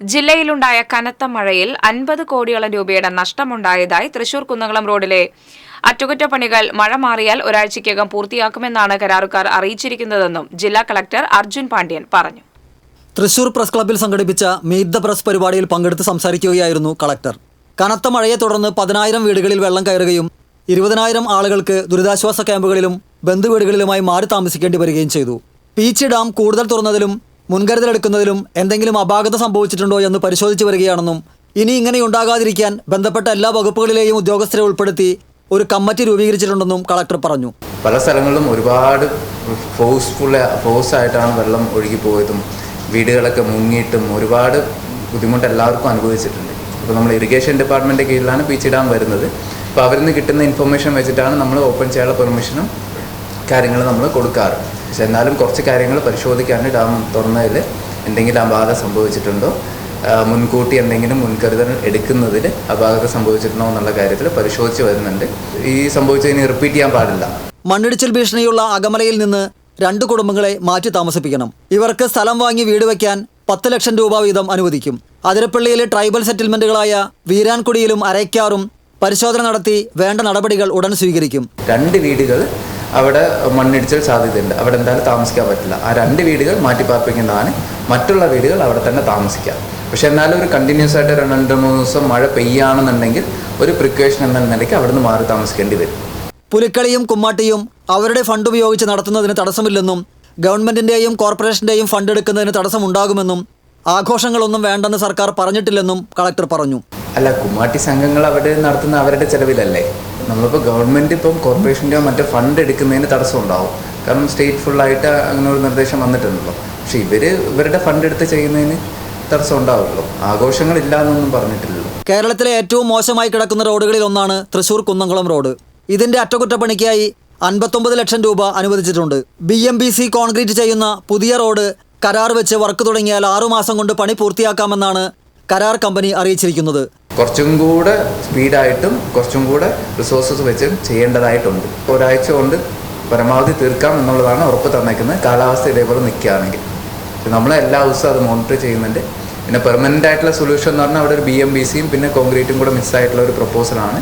ജില്ലയിലുണ്ടായ കനത്ത മഴയിൽ അൻപത് കോടിയോളം രൂപയുടെ നഷ്ടമുണ്ടായതായി തൃശൂർ കുന്നംകുളം റോഡിലെ അറ്റകുറ്റപ്പണികൾ മഴ മാറിയാൽ ഒരാഴ്ചയ്ക്കകം പൂർത്തിയാക്കുമെന്നാണ് കരാറുകാർ അറിയിച്ചിരിക്കുന്നതെന്നും ജില്ലാ കളക്ടർ അർജുൻ പാണ്ഡ്യൻ പറഞ്ഞു. തൃശൂർ പ്രസ് ക്ലബ്ബിൽ സംഘടിപ്പിച്ച മീറ്റ് ദ പ്രസ് പരിപാടിയിൽ പങ്കെടുത്ത് സംസാരിക്കുകയായിരുന്നു കളക്ടർ. കനത്ത മഴയെ തുടർന്ന് പതിനായിരം വീടുകളിൽ വെള്ളം കയറുകയും ഇരുപതിനായിരം ആളുകൾക്ക് ദുരിതാശ്വാസ ക്യാമ്പുകളിലും ബന്ധുവീടുകളിലുമായി മാറി താമസിക്കേണ്ടി വരികയും ചെയ്തു. പീച്ച് ഡാം കൂടുതൽ തുറന്നതിലും മുൻകരുതലെടുക്കുന്നതിലും എന്തെങ്കിലും അപാകത സംഭവിച്ചിട്ടുണ്ടോ എന്ന് പരിശോധിച്ചു വരികയാണെന്നും ഇനി ഇങ്ങനെ ഉണ്ടാകാതിരിക്കാൻ ബന്ധപ്പെട്ട എല്ലാ വകുപ്പുകളിലെയും ഉദ്യോഗസ്ഥരെ ഉൾപ്പെടുത്തി ഒരു കമ്മിറ്റി രൂപീകരിച്ചിട്ടുണ്ടെന്നും കളക്ടർ പറഞ്ഞു. പല സ്ഥലങ്ങളിലും ഒരുപാട് ഫോഴ്സ്ഫുൾ ഫോഴ്സ് ആയിട്ടാണ് വെള്ളം ഒഴുകി പോയതും വീടുകളൊക്കെ മുങ്ങിയിട്ടും ഒരുപാട് ബുദ്ധിമുട്ട് എല്ലാവർക്കും അനുഭവിച്ചിട്ടുണ്ട്. അപ്പോൾ നമ്മൾ ഇറിഗേഷൻ ഡിപ്പാർട്ട്മെന്റ് കീഴിലാണ് പീച്ചി വരുന്നത്. അപ്പോൾ അവരിൽ നിന്ന് കിട്ടുന്ന ഇൻഫർമേഷൻ വെച്ചിട്ടാണ് നമ്മൾ ഓപ്പൺ ചെയ്യാനുള്ള പെർമിഷനും കാര്യങ്ങൾ നമ്മൾ കൊടുക്കാറ്. പക്ഷെ എന്നാലും കുറച്ച് കാര്യങ്ങൾ പരിശോധിക്കാണ്ട് ഡാം തുറന്നതിൽ എന്തെങ്കിലും അപാകത സംഭവിച്ചിട്ടുണ്ടോ? മുൻകൂട്ടി എന്തെങ്കിലും മുൻകരുതൽ എടുക്കുന്നതിൽ അപാകത സംഭവിച്ചിട്ടുണ്ടോ എന്നുള്ള കാര്യത്തിൽ പരിശോധിച്ച് വരുന്നുണ്ട്. ഈ സംഭവിച്ചതിന് റിപ്പീറ്റ് ചെയ്യാൻ പാടില്ല. മണ്ണിടിച്ചിൽ ഭീഷണിയുള്ള അകമലയിൽ നിന്ന് രണ്ട് കുടുംബങ്ങളെ മാറ്റി താമസിപ്പിക്കണം. ഇവർക്ക് സ്ഥലം വാങ്ങി വീട് വയ്ക്കാൻ പത്ത് ലക്ഷം രൂപ വീതം അനുവദിക്കും. അതിരപ്പള്ളിയിലെ ട്രൈബൽ സെറ്റിൽമെന്റുകളായ വീരാൻകുടിയിലും അരയ്ക്കാറും പരിശോധന നടത്തി വേണ്ട നടപടികൾ ഉടൻ സ്വീകരിക്കും. രണ്ട് വീടുകൾ അവിടെ മണ്ണിടിച്ചൽ സാധ്യതയുണ്ട്. അവിടെ എന്തായാലും താമസിക്കാൻ പറ്റില്ല. ആ രണ്ട് വീടുകൾ മാറ്റി പാർപ്പിക്കുന്നതാണ് മറ്റുള്ള വീടുകൾ അവിടെ തന്നെ താമസിക്കാം. പക്ഷെ എന്നാലും ഒരു കണ്ടിന്യൂസ് ആയിട്ട് രണ്ട് മൂന്ന് ദിവസം മഴ പെയ്യാണെന്നുണ്ടെങ്കിൽ ഒരു പ്രിക്കോഷൻ എന്ന നിലയ്ക്ക് അവിടെ നിന്ന് മാറി താമസിക്കേണ്ടി വരും. പുലിക്കളിയും കുമ്മാട്ടിയും അവരുടെ ഫണ്ട് ഉപയോഗിച്ച് നടത്തുന്നതിന് തടസ്സമില്ലെന്നും ഗവൺമെന്റിന്റെയും കോർപ്പറേഷന്റെയും ഫണ്ട് എടുക്കുന്നതിന് തടസ്സമുണ്ടാകുമെന്നും ആഘോഷങ്ങളൊന്നും വേണ്ടെന്ന് സർക്കാർ പറഞ്ഞിട്ടില്ലെന്നും കളക്ടർ പറഞ്ഞു. അല്ല കുമ്മാട്ടി സംഘങ്ങൾ അവിടെ നടത്തുന്ന അവരുടെ ചെലവിലല്ലേ? നമ്മളിപ്പോൾ ഗവൺമെന്റ് ഇപ്പം കോർപ്പറേഷന്റെയോ മറ്റോ ഫണ്ട് എടുക്കുന്നതിന് തടസ്സം ഉണ്ടാവും കാരണം സ്റ്റേറ്റ് ഫുള്ളായിട്ട് അങ്ങനെ ഒരു നിർദ്ദേശം വന്നിട്ടുണ്ടല്ലോ. പക്ഷെ ഇവർ ഇവരുടെ ഫണ്ട് എടുത്ത് ചെയ്യുന്നതിന് തടസ്സം ഉണ്ടാവുമല്ലോ ആഘോഷങ്ങളില്ല എന്നൊന്നും പറഞ്ഞിട്ടില്ലല്ലോ. കേരളത്തിലെ ഏറ്റവും മോശമായി കിടക്കുന്ന റോഡുകളിൽ ഒന്നാണ് തൃശൂർ കുന്നംകുളം റോഡ്. ഇതിന്റെ അറ്റകുറ്റപ്പണിക്കായി അൻപത്തൊമ്പത് ലക്ഷം രൂപ അനുവദിച്ചിട്ടുണ്ട്. B M B C concrete ചെയ്യുന്ന പുതിയ റോഡ് കരാർ വെച്ച് വർക്ക് തുടങ്ങിയാൽ ആറുമാസം കൊണ്ട് പണി പൂർത്തിയാക്കാമെന്നാണ് കരാർ കമ്പനി അറിയിച്ചിരിക്കുന്നത്. കുറച്ചും കൂടെ സ്പീഡായിട്ടും കുറച്ചും കൂടെ റിസോഴ്സസ് വെച്ച് ചെയ്യേണ്ടതായിട്ടുണ്ട്. ഒരാഴ്ച കൊണ്ട് പരമാവധി തീർക്കാം എന്നുള്ളതാണ് ഉറപ്പ് തന്നേക്കുന്നത്. കാലാവസ്ഥ ഇതേപോലെ നിൽക്കുകയാണെങ്കിൽ. നമ്മൾ എല്ലാ ദിവസവും അത് മോണിറ്റർ ചെയ്യുന്നുണ്ട്. പിന്നെ പെർമനന്റ് ആയിട്ടുള്ള സൊല്യൂഷൻ എന്ന് പറഞ്ഞാൽ അവിടെ ഒരു ബി എം ബി സിയും പിന്നെ കോൺക്രീറ്റും കൂടെ മിസ്സായിട്ടുള്ള ഒരു പ്രപ്പോസലാണ്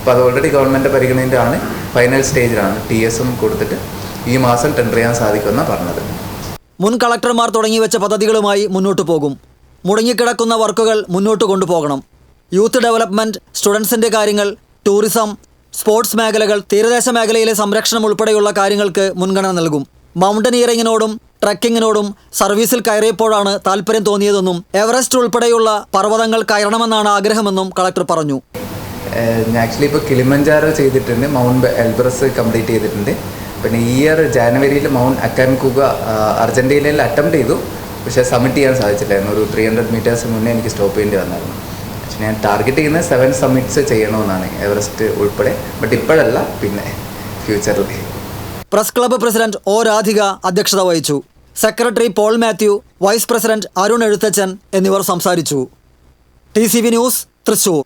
അപ്പോൾ അത് ഓൾറെഡി ഗവൺമെന്റ് പരിഗണനയിലാണ് ഫൈനൽ സ്റ്റേജിലാണ് ടി എസും കൊടുത്തിട്ട് ഈ മാസം ടെൻഡർ ചെയ്യാൻ സാധിക്കുമെന്നാണ് പറഞ്ഞത്. മുൻ കളക്ടർമാർ തുടങ്ങിവെച്ച പദ്ധതികളുമായി മുന്നോട്ട് പോകും. മുടങ്ങിക്കിടക്കുന്ന വർക്കുകൾ മുന്നോട്ട് കൊണ്ടുപോകണം. യൂത്ത് ഡെവലപ്മെന്റ് സ്റ്റുഡൻസിന്റെ കാര്യങ്ങൾ ടൂറിസം സ്പോർട്സ് മേഖലകൾ തീരദേശ മേഖലയിലെ സംരക്ഷണം ഉൾപ്പെടെയുള്ള കാര്യങ്ങൾക്ക് മുൻഗണന നൽകും. മൗണ്ടനിയറിങ്ങിനോടും ട്രക്കിങ്ങിനോടും സർവീസിൽ കയറിയപ്പോഴാണ് താല്പര്യം തോന്നിയതെന്നും എവറസ്റ്റ് ഉൾപ്പെടെയുള്ള പർവതങ്ങൾ കയറണമെന്നാണ് ആഗ്രഹമെന്നും കളക്ടർ പറഞ്ഞു. ആക്ച്വലി ഇപ്പോൾ കിളിമഞ്ചാരോ ചെയ്തിട്ടുണ്ട് മൗണ്ട് എൽബ്രസ് കംപ്ലീറ്റ് ചെയ്തിട്ടുണ്ട്. പിന്നെ ഈ ഇയർ ജാനുവരിയിൽ മൗണ്ട് അക്കാൻകുക അർജന്റീനയിൽ അറ്റംപ്റ്റ് ചെയ്തു. പക്ഷേ സബ്മിറ്റ് ചെയ്യാൻ സാധിച്ചില്ലായിരുന്നു. ഒരു ത്രീ ഹൺഡ്രഡ് മീറ്റേഴ്സ് മുന്നേ എനിക്ക് സ്റ്റോപ്പ് ചെയ്യേണ്ടി വന്നായിരുന്നു. ഞാൻ ടാർഗറ്റ് ചെയ്യുന്നത് സെവൻ സമ്മിറ്റ്സ് ചെയ്യണമെന്നാണ് എവറസ്റ്റ് ഉൾപ്പെടെ. ബട്ട് ഇപ്പോഴല്ല പിന്നെ ഫ്യൂച്ചറിൽ press club president O Radhika അധ്യക്ഷത വഹിച്ചു. Secretary Paul Mathew vice president Arun Ezhuthachan എന്നിവർ സംസാരിച്ചു. T News Thrissur.